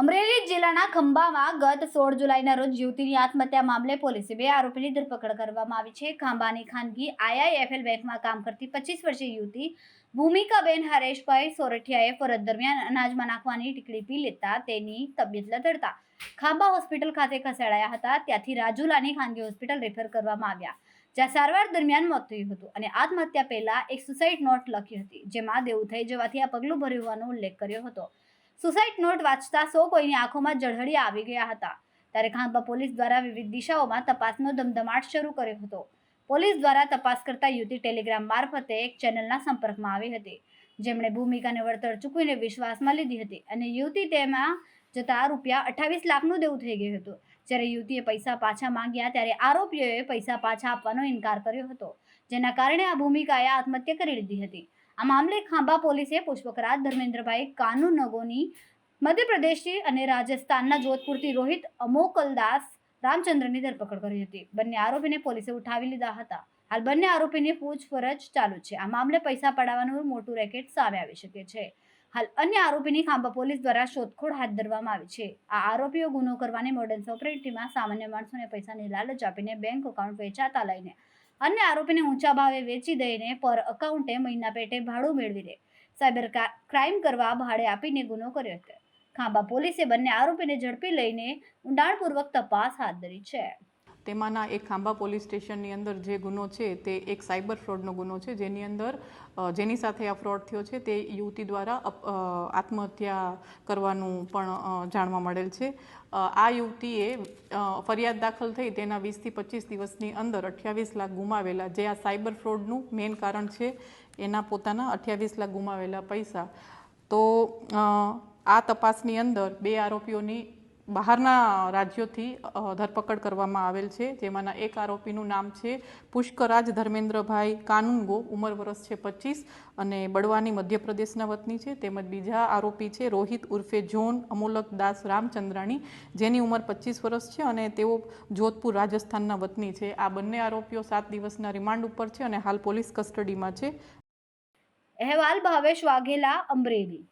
અમરેલી જિલ્લાના ખંભામાં ગત સોળ જુલાઈના રોજ યુવતીની આત્મહત્યા મામલે પોલીસે બે આરોપીની ધરપકડ કરવામાં આવી છે. ખાંભાની ખાનગી આઈઆઈએફએલ બેંકમાં કામ કરતી પચીસ વર્ષીય યુવતી ભૂમિકાબેન હરેશભાઈ સોરઠિયાએ ફરજ દરમિયાન અનાજમાં નાખવાની ટીકડી પી લેતા તેની તબિયત લથડતા ખાંભા હોસ્પિટલ ખાતે ખસેડાયા હતા. ત્યાંથી રાજુલાની ખાનગી હોસ્પિટલ રેફર કરવામાં આવ્યા, જ્યાં સારવાર દરમિયાન મોત થયું હતું અને આત્મહત્યા પહેલા એક સુસાઇડ નોટ લખી હતી, જેમાં દેવું થઈ જવાથી આ પગલું ભર્યું હોવાનો ઉલ્લેખ કર્યો હતો. સુસાઇડ નોટ વાંચતા સૌ કોઈની આંખોમાં જળહળી આવી ગયા હતા. ત્યારે ખાંભા પોલીસ દ્વારા વિવિધ દિશાઓમાં તપાસનો ધમધમાટ શરૂ કર્યો હતો. પોલીસ દ્વારા તપાસ કરતા યુવતી ટેલિગ્રામ મારફતે એક ચેનલના સંપર્કમાં આવી હતી. જેમણે ભૂમિકાને વળતર ચૂકવીને વિશ્વાસમાં લીધી હતી અને યુવતી તેમાં જતા રૂપિયા અઠ્ઠાવીસ લાખનું દેવું થઈ ગયું હતું. જ્યારે યુવતીએ પૈસા પાછા માંગ્યા ત્યારે આરોપીઓએ પૈસા પાછા આપવાનો ઇનકાર કર્યો હતો, જેના કારણે આ ભૂમિકાએ આત્મહત્યા કરી લીધી હતી. આ મામલે ખાંભા પોલીસે પુષ્પકરાજ ધર્મેન્દ્રભાઈ કાનુનગોની મધ્યપ્રદેશથી અને રાજસ્થાનના જોધપુરથી રોહિત અમોકલદાસ રામચંદ્રની ધરપકડ કરી હતી. બંને આરોપીને પોલીસે ઉઠાવી લીધા હતા. હાલ બંને આરોપીની પૂછપરછ ચાલુ છે. આ મામલે પૈસા પડાવવાનું મોટું રેકેટ સામે આવી શકે છે. હાલ અન્ય આરોપીની ખાંભા પોલીસ દ્વારા શોધખોળ હાથ ધરવામાં આવી છે. આ આરોપીઓ ગુનો કરવાની મોડર્ન ઓપરેટિવમાં સામાન્ય માણસોને પૈસાની લાલચ આપીને બેંક એકાઉન્ટ વેચાતા લઈને અન્ય આરોપીને ઊંચા ભાવે વેચી દઈને પર અકાઉન્ટે મહિના પેટે ભાડું મેળવી દે. સાયબર ક્રાઇમ કરવા ભાડે આપીને ગુનો કર્યો હતો ખાંભા પોલીસે બંને આરોપીને ઝડપી લઈને ઊંડાણપૂર્વક તપાસ હાથ ધરી છે. તેમાંના એક ખાંભા પોલીસ સ્ટેશનની અંદર જે ગુનો છે, તે એક સાયબર ફ્રોડનો ગુનો છે, જેની અંદર જેની સાથે આ ફ્રોડ થયો છે, તે યુવતી દ્વારા આત્મહત્યા કરવાનું પણ જાણવા મળેલ છે. આ યુવતીએ ફરિયાદ દાખલ થઈ તેના વીસથી પચીસ દિવસની અંદર અઠ્યાવીસ લાખ ગુમાવેલા, જે આ સાયબર ફ્રોડનું મેઇન કારણ છે, એના પોતાના અઠ્યાવીસ લાખ ગુમાવેલા પૈસા. તો આ તપાસની અંદર બે આરોપીઓની બહારના રાજ્યોથી ધરપકડ કરવામાં આવેલ છે. જેમાંના એક આરોપીનું નામ છે પુષ્કરાજ ધર્મેન્દ્રભાઈ કાનુંગો. ઉંમર વર્ષ છે પચીસ અને બળવાની મધ્યપ્રદેશના વતની છે. તેમજ બીજા આરોપી છે રોહિત ઉર્ફે જોન અમોલક દાસ રામચંદ્રાણી, જેની ઉંમર પચીસ વર્ષ છે અને તેઓ જોધપુર રાજસ્થાનના વતની છે. આ બંને આરોપીઓ સાત દિવસના રિમાન્ડ ઉપર છે અને હાલ પોલીસ કસ્ટડીમાં છે. અહેવાલ ભાવેશ વાઘેલા, અમરેલી.